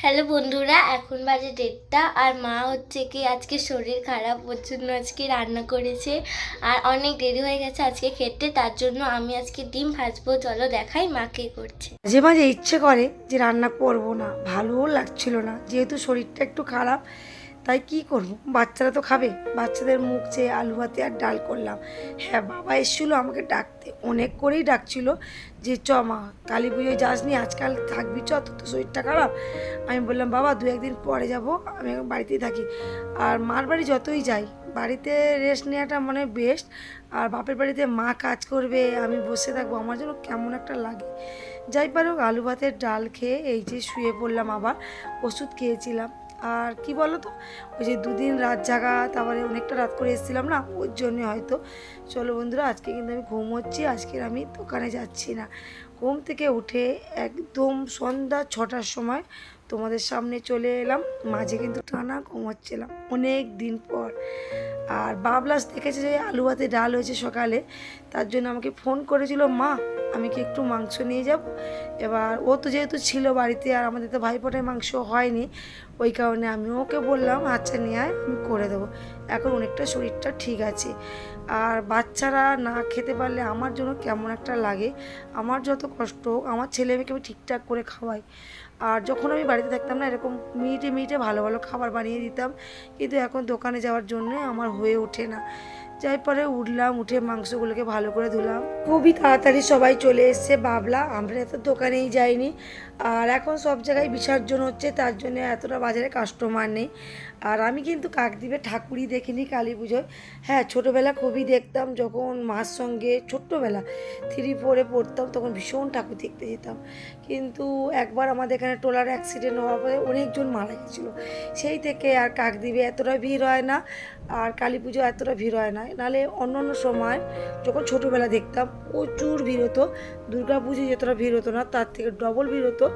Hello বন্ধুরা, এখন বাজে দেড়টা, আর মা হচ্ছে কি আজকে শরীর খারাপ, ওর জন্য আজকে রান্না করেছে, আর অনেক দেরি হয়ে গেছে আজকে খেতে, তার জন্য আমি আজকে ডিম ভাজবো, চলো দেখাই মাকে করছে। মাঝে মাঝে ইচ্ছে করে যে রান্না করব না, ভালোও লাগছিল না, যেহেতু শরীরটা একটু খারাপ তাই কি করব? বাচ্চারা তো খাবে। বাচ্চাদের মুখ চেয়ে আলু ভাতে আর ডাল করলাম। হ্যাঁ বাবা এসেছিল আমাকে ডাকতে। অনেক করেই ডাকছিল যে, চ মা, কালী পুজোয় যাসনি, আজকাল থাকবি চ, তোর তো শরীরটা খারাপ। আমি বললাম, বাবা, দু একদিন পরে যাব, আমি এখন বাড়িতেই থাকি। আর মার বাড়ি যতই যাই, বাড়িতে রেস্ট নেওয়াটা মানে বেস্ট আর বাপের বাড়িতে মা কাজ করবে, আমি বসে থাকব, আমার জন্য কেমন একটা লাগে। যাই পারুক, আলু ভাতের ডাল খেয়ে এই যে শুয়ে পড়লাম আবার, ওষুধ খেয়েছিলাম। আর কি বলো তো ওই যে দুদিন রাত জাগা তারপরে অনেকটা রাত করে এসেছিলাম না ওর জন্য হয়তো। চলো বন্ধুরা, আজকে কিন্তু আমি ঘুম হচ্ছি আজকের আমি দোকানে যাচ্ছি না। ঘুম থেকে উঠে একদম সন্ধ্যা ছটার সময় তোমাদের সামনে চলে এলাম, মাঝে কিন্তু টানা ঘুমাচ্ছিলাম অনেক দিন পর। আর বাবলাস দেখেছে যে আলু ভাতে ডাল হয়েছে সকালে, তার জন্য আমাকে ফোন করেছিল, মা, আমি কি একটু মাংস নিয়ে যাব? এবার ও তো যেহেতু ছিল বাড়িতে আর আমাদের তো ভাইফোঁটায় মাংস হয়নি, ওই কারণে আমি ওকে বললাম আচ্ছা নিয়ে আয়, আমি করে দেবো। এখন অনেকটা শরীরটা ঠিক আছে। আর বাচ্চারা না খেতে পারলে আমার জন্য কেমন একটা লাগে, আমার যত কষ্ট, আমার ছেলে মেয়েকে আমি ঠিকঠাক করে খাওয়াই। আর যখন আমি বাড়িতে থাকতাম না, এরকম মিনিটে মিনিটে ভালো ভালো খাবার বানিয়ে দিতাম। কিন্তু এখন দোকানে যাওয়ার জন্য আমার হয়ে ওঠে না। যাই পরে উঠলাম, উঠে মাংসগুলোকে ভালো করে ধুলাম। খুবই তাড়াতাড়ি সবাই চলে এসছে বাবলা। আমরা এত দোকানেই যাইনি। আর এখন সব জায়গায় বিসর্জন হচ্ছে, তার জন্য এতটা বাজারে কাস্টমার নেই। আর আমি কিন্তু কাকদ্বীপে ঠাকুরই দেখিনি কালী পুজোয়। হ্যাঁ ছোটোবেলা খুবই দেখতাম, যখন মার সঙ্গে ছোট্টবেলা থ্রি ফোরে পড়তাম, তখন ভীষণ ঠাকুর দেখতে যেতাম। কিন্তু একবার আমাদের এখানে টোলার অ্যাক্সিডেন্ট হওয়ার পরে অনেকজন মারা গেছিল। সেই থেকে আর কাকদ্বীপে এতটা ভিড় হয় না, আর কালী পুজো এতটা ভিড় হয় না। নাহলে অন্য অন্য সময় যখন ছোটোবেলা দেখতাম, প্রচুর ভিড় হতো। দুর্গা পুজোয় যতটা ভিড় হতো না, তার থেকে ডবল ভিড় হতো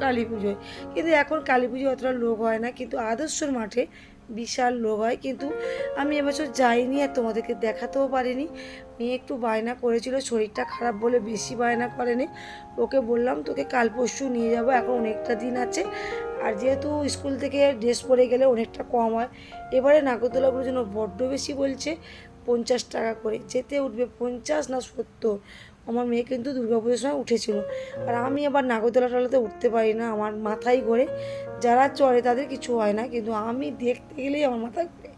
কালী পুজোয়। কিন্তু এখন কালী পুজোয় অতটা লোক হয় না, কিন্তু আদর্শর মাঠে বিশাল লোক হয়, কিন্তু আমি এবছর যাইনি আর তোমাদেরকে দেখাতেও পারিনি। মেয়ে একটু বায়না করেছিল, শরীরটা খারাপ বলে বেশি বায়না করেনি। ওকে বললাম, তোকে কাল পরশু নিয়ে যাব, এখন অনেকটা দিন আছে। আর যেহেতু স্কুল থেকে ড্রেস পরে গেলে অনেকটা কম হয়, এবারে নাগরদোলাগুলোর জন্য বড্ড বেশি বলছে, পঞ্চাশ টাকা করে। যেতে উঠবে পঞ্চাশ না সত্তর? আমার মেয়ে কিন্তু দুর্গাপুজোর সময় উঠেছিল। আর আমি আবার নাগরদোলা টলাতে উঠতে পারি না, আমার মাথায় ঘোরে। যারা চড়ে তাদের কিছু হয় না, কিন্তু আমি দেখতে গেলেই আমার মাথায় ঘোরে।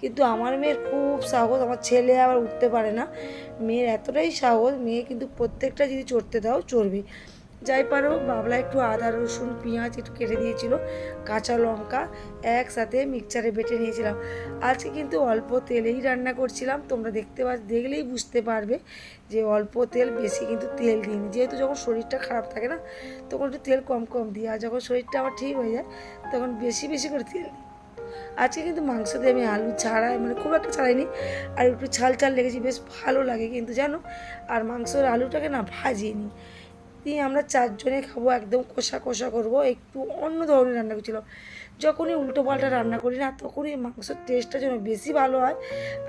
কিন্তু আমার মেয়ের খুব সাহস, আমার ছেলে আবার উঠতে পারে না। মেয়ের এতটাই সাহস, মেয়ে কিন্তু প্রত্যেকটা যদি চড়তে দাও, চড়বে। যাই পারো, বাবলা একটু আদা, রসুন, পেঁয়াজ একটু কেটে দিয়েছিল কাঁচা লঙ্কা একসাথে মিক্সচারে বেটে নিয়েছিলাম। আজকে কিন্তু অল্প তেলেই রান্না করছিলাম, তোমরা দেখতে পা দেখলেই বুঝতে পারবে যে অল্প তেল, বেশি কিন্তু তেল দিইনি। যেহেতু যখন শরীরটা খারাপ থাকে না, তখন একটু তেল কম কম দিই, আর যখন শরীরটা আমার ঠিক হয়ে যায়, তখন বেশি বেশি করে তেল দিই। আজকে কিন্তু মাংস দিয়ে আমি আলু ছাড়াই মানে খুব একটা ছাড়াইনি, আর একটু ছাল ছাল লেগেছি, বেশ ভালো লাগে কিন্তু, জানো? আর মাংসর আলুটাকে না ভাজিনি। দিয়ে আমরা চারজনে খাব একদম কষা কষা করব একটু অন্য ধরনের রান্না করছিলাম যখনই উল্টো পাল্টা রান্না করি না তখনই মাংসের টেস্টটা যেন বেশি ভালো হয়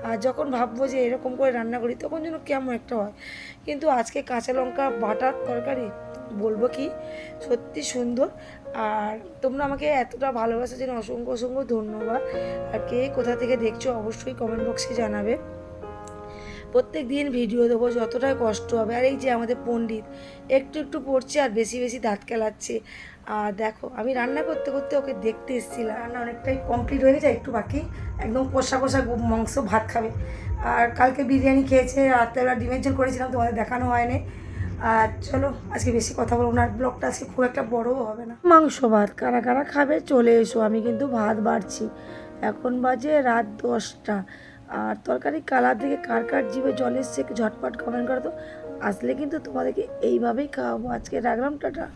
আর যখন ভাববো যে এরকম করে রান্না করি তখন যেন কেমন একটা হয়। কিন্তু আজকে কাঁচা লঙ্কা বাটার তরকারি বলব কি সত্যি সুন্দর। আর তোমরা আমাকে এতটা ভালোবাসার জন্য অসংখ্য অসংখ্য ধন্যবাদ। আর কে কোথা থেকে দেখছ অবশ্যই কমেন্ট বক্সে জানাবে। প্রত্যেক দিন ভিডিও দেবো যতটাই কষ্ট হবে। আর এই যে আমাদের পণ্ডিত একটু একটু পড়ছে আর বেশি বেশি দাঁত কেলাচ্ছে। আর দেখো আমি রান্না করতে করতে ওকে দেখতে এসেছিলাম। রান্না অনেকটাই কমপ্লিট হয়ে গেছে একটু বাকি। একদম কষা কষা মাংস ভাত খাবে। আর কালকে বিরিয়ানি খেয়েছে রাত্রেবেলা ডিমের ঝোল করেছিলাম তোমাদের দেখানো হয়নি। আর চলো আজকে বেশি কথা বলব না। ব্লগটা আজকে খুব একটা বড়ও হবে না। মাংস ভাত কারা কারা খাবে চলে এসো আমি কিন্তু ভাত বাড়ছি। এখন বাজে রাত দশটা। আর তরকারি কালার দেখে কার কার জীবে জল এসছে ঝটপট কমেন্ট করো আসলে কিন্তু তোমাদেরকে এইভাবেই খাওয়াবো। আজকে রাখলাম, টাটা।